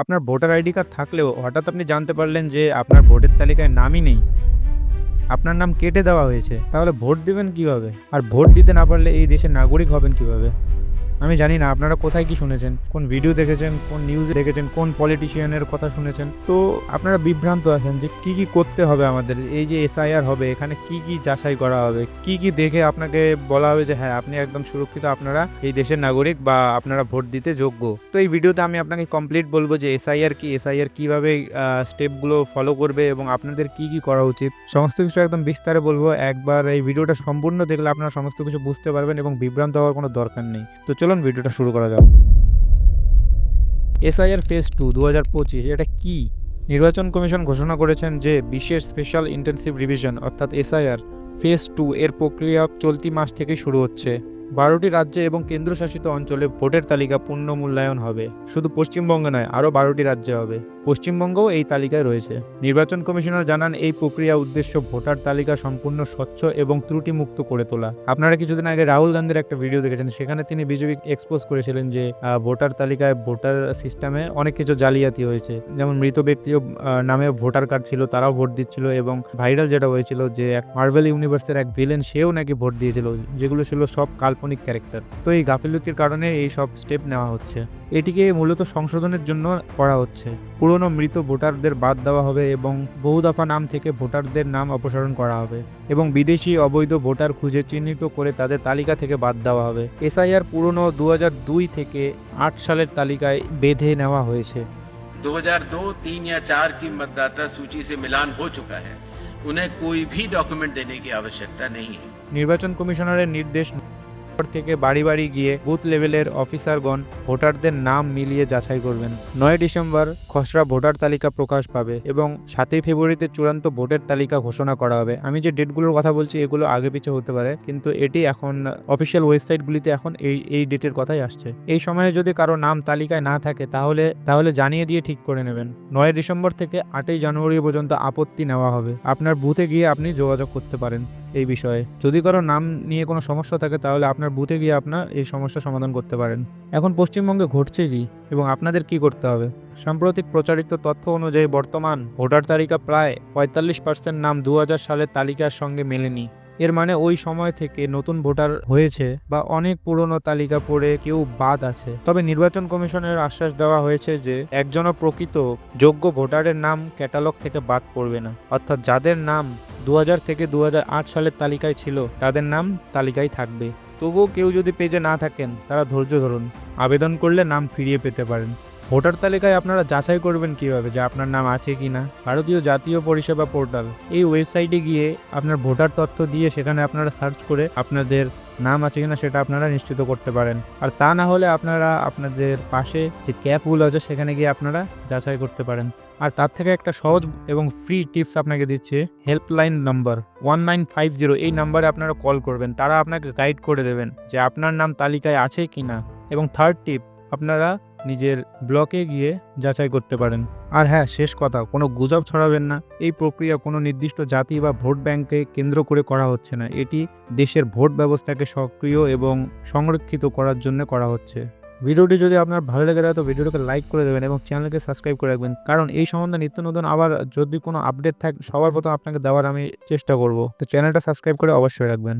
আপনার voter ID card থাকলেও হঠাৎ আপনি জানতে পারলেন যে আপনার ভোটের তালিকায় নামই নেই। আপনার নাম কেটে দেওয়া হয়েছে, তাহলে ভোট দেবেন কীভাবে? আর ভোট দিতে না পারলে এই দেশের নাগরিক হবেন কীভাবে? আমি জানি না, আপনারা কোথায় কি শুনেছেন, কোন ভিডিও দেখেছেন, কোন নিউজ দেখেছেন, কোন পলিটিশিয়ানের কথা শুনেছেন। তো আপনারা বিভ্রান্ত আছেন যে কি কি করতে হবে আমাদের, এই যে এসআইআর হবে, এখানে কি কি যাচাই করা হবে, কি কি দেখে আপনাকে বলা হবে যে হ্যাঁ আপনি একদম সুরক্ষিত, আপনারা এই দেশের নাগরিক বা আপনারা ভোট দিতে যোগ্য। তো এই ভিডিওতে আমি আপনাকে কমপ্লিট বলব যে এসআইআর কি এসআইআর কীভাবে স্টেপগুলো ফলো করবে এবং আপনাদের কি কি করা উচিত। সমস্ত কিছু একদম বিস্তারে বলব, একবার এই ভিডিওটা সম্পূর্ণ দেখলে আপনারা সমস্ত কিছু বুঝতে পারবেন এবং বিভ্রান্ত হওয়ার কোনো দরকার নেই। তো চলুন ভিডিওটা শুরু করা যাক। এসআইআর ফেজ টু দু হাজার পঁচিশ, এটা কি? নির্বাচন কমিশন ঘোষণা করেছেন যে বিশেষ স্পেশাল ইন্টেনসিভ রিভিশন অর্থাৎ এসআইআর ফেজ টু এর প্রক্রিয়া চলতি মাস থেকে শুরু হচ্ছে। বারোটি রাজ্যে এবং কেন্দ্রশাসিত অঞ্চলে ভোটের তালিকা পূর্ণ মূল্যায়ন হবে। শুধু পশ্চিমবঙ্গে নয়, আরও বারোটি রাজ্যে হবে। পশ্চিমবঙ্গও এই তালিকায় রয়েছে। নির্বাচন কমিশনার জানান, এই প্রক্রিয়া উদ্দেশ্য ভোটার তালিকা সম্পূর্ণ স্বচ্ছ এবং ত্রুটিমুক্ত করে তোলা। আপনারা কিছুদিন আগে রাহুল গান্ধীর একটা ভিডিও দেখেছেন, সেখানে তিনি বিজেপি এক্সপোজ করেছিলেন যে ভোটার তালিকায় ভোটার সিস্টেমে অনেক কিছু জালিয়াতি হয়েছে। যেমন মৃত ব্যক্তিও নামে ভোটার কার্ড ছিল, তারাও ভোট দিচ্ছিল এবং ভাইরাল যেটা হয়েছিল যে, এক মার্বেল ইউনিভার্সের এক ভিলেন সেও নাকি ভোট দিয়েছিল, যেগুলো ছিল সব কাল্পনিক ক্যারেক্টার তো এই গাফিলতির কারণে এই সব স্টেপ নেওয়া হচ্ছে এটিকে মূলত সংশোধনের জন্য করা হচ্ছে পুরনো মৃত ভোটারদের বাদ দেওয়া হবে এবং বহু দফা নাম থেকে ভোটারদের নাম অপসারণ করা হবে এবং বিদেশি অবৈধ ভোটার খুঁজে চিহ্নিত করে তাদের তালিকা থেকে বাদ দেওয়া হবে এসআইআর পুরনো দু দুই থেকে আট সালের তালিকায় বেঁধে নেওয়া হয়েছে 2002, तीन या चार की मतदाता सूची से मिलान हो चुका है उन्हें कोई भी डॉक्यूमेंट देने की आवश्यकता नहीं है নির্বাচন কমিশনারের নির্দেশ থেকে বাড়ি বাড়ি গিয়ে বুথ লেভেলের অফিসারগণ ভোটারদের নাম মিলিয়ে যাচাই করবেন। নয় ডিসেম্বর খসড়া ভোটার তালিকা প্রকাশ পাবে এবং সাতই ফেব্রুয়ারিতে চূড়ান্ত ভোটের তালিকা ঘোষণা করা হবে। আমি যে ডেটগুলোর কথা বলছি, এগুলো আগে পিছে হতে পারে, কিন্তু এটি এখন অফিসিয়াল ওয়েবসাইটগুলিতে এখন এই এই ডেটের কথাই আসছে। এই সময়ে যদি কারও নাম তালিকায় না থাকে, তাহলে তাহলে জানিয়ে দিয়ে ঠিক করে নেবেন। নয় ডিসেম্বর থেকে আটই জানুয়ারি পর্যন্ত আপত্তি নেওয়া হবে। আপনার বুথে গিয়ে আপনি যোগাযোগ করতে পারেন। এই বিষয়ে। যদি কারও নাম নিয়ে কোনো সমস্যা থাকে, তাহলে আপনার বুথে গিয়ে আপনার এই সমস্যা সমাধান করতে পারেন। এখন পশ্চিমবঙ্গে ঘটছে কি এবং আপনাদের কি করতে হবে? সাম্প্রতিক প্রচারিত তথ্য অনুযায়ী বর্তমান ভোটার তালিকা প্রায় পঁয়তাল্লিশ পার্সেন্ট নাম দু হাজার সালের তালিকার সঙ্গে মেলেনি। এর মানে ওই সময় থেকে নতুন ভোটার হয়েছে বা অনেক পুরনো তালিকা পড়ে কেউ বাদ আছে। তবে নির্বাচন কমিশনের আশ্বাস দেওয়া হয়েছে যে, একজনও প্রকৃত যোগ্য ভোটারের নাম ক্যাটালগ থেকে বাদ পড়বে না। অর্থাৎ যাদের নাম দু হাজার থেকে দু হাজার আট সালের তালিকায় ছিল। তাদের নাম তালিকায় থাকবে। তবুও কেউ যদি পেজে না থাকেন, তারা ধৈর্য ধরুন। আবেদন করলে নাম ফিরিয়ে পেতে পারেন। ভোটার তালিকায় আপনারা যাচাই করবেন কীভাবে যে আপনার নাম আছে কি না। ভারতীয় জাতীয় পরিষেবা পোর্টাল। এই ওয়েবসাইটে গিয়ে আপনার ভোটার তথ্য দিয়ে সেখানে আপনারা সার্চ করে আপনাদের নাম আছে কিনা সেটা আপনারা নিশ্চিত করতে পারেন। আর তা না হলে আপনারা আপনাদের পাশে যে ক্যাপগুলো আছে সেখানে গিয়ে আপনারা যাচাই করতে পারেন। আর তার থেকে একটা সহজ এবং ফ্রি টিপস আপনাকে দিচ্ছে helpline number one nine five zero এই নাম্বারে আপনারা কল করবেন। তারা আপনাকে গাইড করে দেবেন যে আপনার নাম তালিকায় আছে কি না এবং থার্ড টিপ আপনারা নিজের ব্লকে গিয়ে যাচাই করতে পারেন। আর হ্যাঁ শেষ কথা, কোনো গুজব ছড়াবেন না। এই প্রক্রিয়া কোনো নির্দিষ্ট জাতি বা ভোট ব্যাংকে কেন্দ্র করে করা হচ্ছে না। এটি দেশের ভোট ব্যবস্থাকে সক্রিয় এবং সংরক্ষিত করার জন্য করা হচ্ছে। ভিডিওটি যদি আপনার ভালো লেগে থাকে, তো ভিডিওটিকে লাইক করে দেবেন এবং চ্যানেলকে সাবস্ক্রাইব করে রাখবেন। কারণ এই সম্বন্ধে নিত্য নতুন আবার যদি কোনো আপডেট থাকে, সবার প্রথম আপনাকে দেওয়ার আমি চেষ্টা করব। তো চ্যানেলটা সাবস্ক্রাইব করে অবশ্যই রাখবেন।